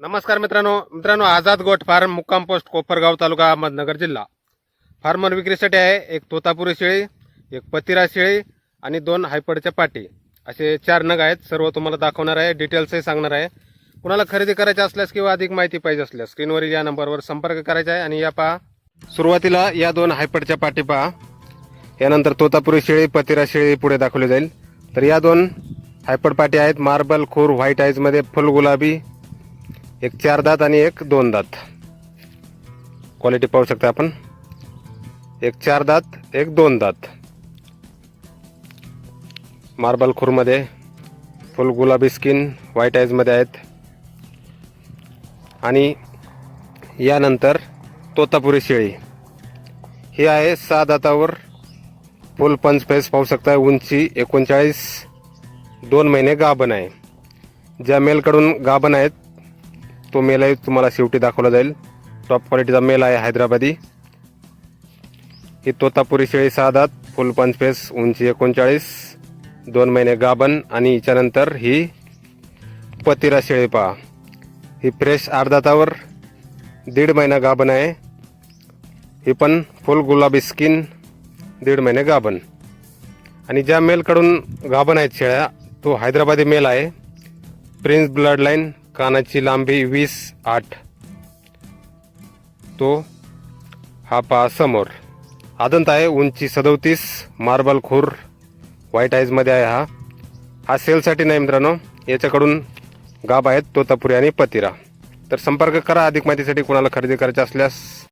नमस्कार मित्रांनो. मित्रांनो आझाद गोट फार्म मुक्काम पोस्ट कोपरगाव तालुका अहमदनगर जिल्हा. फार्मर विक्रीसाठी आहे एक तोतापुरी शेळी एक पतिरा शेळी आणि दोन हायपडच्या पाटी. असे चार नग आहेत सर्व तुम्हाला दाखवणार आहे डिटेल्सही सांगणार आहे. कुणाला खरेदी करायची असल्यास किंवा अधिक माहिती पाहिजे असल्यास स्क्रीनवरील या नंबरवर संपर्क करायचा आहे आणि या पहा. सुरुवातीला या दोन हायपडच्या पाटी पहा. यानंतर तोतापुरी शेळी पतिरा शेळी पुढे दाखवली जाईल. तर या दोन हायपड पाटी आहेत मार्बल खूर व्हाईट आईजमध्ये फुल गुलाबी एक चार दात आणि एक दोन दात. क्वालिटी पाहू शकता आपण. एक चार दात एक दोन दात. मार्बल खूरमध्ये फुल गुलाबी स्किन व्हाईट आईजमध्ये आहेत. आणि यानंतर तोतापुरी शेळी. ही आहे सहा दातावर फुल पंच फेस पाहू शकता. उंची एकोणचाळीस दोन महिने गाभण आहे. ज्या मेलकडून गाभण आहेत तो मेलही तुम्हाला शेवटी दाखवला जाईल. टॉप क्वालिटीचा मेल आहे हैदराबादी. ही तोतापुरी शेळी सहा दात फुल पंच फेस उंची एकोणचाळीस दोन महिने गाभण आणि हिच्यानंतर ही पतिरा शेळी पहा. ही फ्रेश अर्धातावर दीड महिना गाभण आहे. ही पण फुल गुलाबी स्किन दीड महिने गाभण. आणि ज्या मेलकडून गाभण आहेत शेळ्या तो हैदराबादी मेल आहे. प्रिन्स ब्लड लाईन कानाची लांबी वीस आठ. तो हा पहा समोर. आदंत आहे उंची सदोतीस मार्बल खूर व्हाईट आईजमध्ये आहे हा. हा सेलसाठी नाही मित्रांनो याच्याकडून गाभ आहेत तोतापुरी आणि पतिरा. तर संपर्क करा अधिक माहितीसाठी कोणाला खरेदी करायचा असल्यास.